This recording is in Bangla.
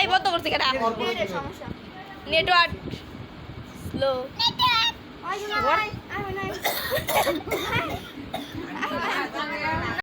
এই বন্ধ করছে কেটা। ওর পরে দিবে। Network slow Ay,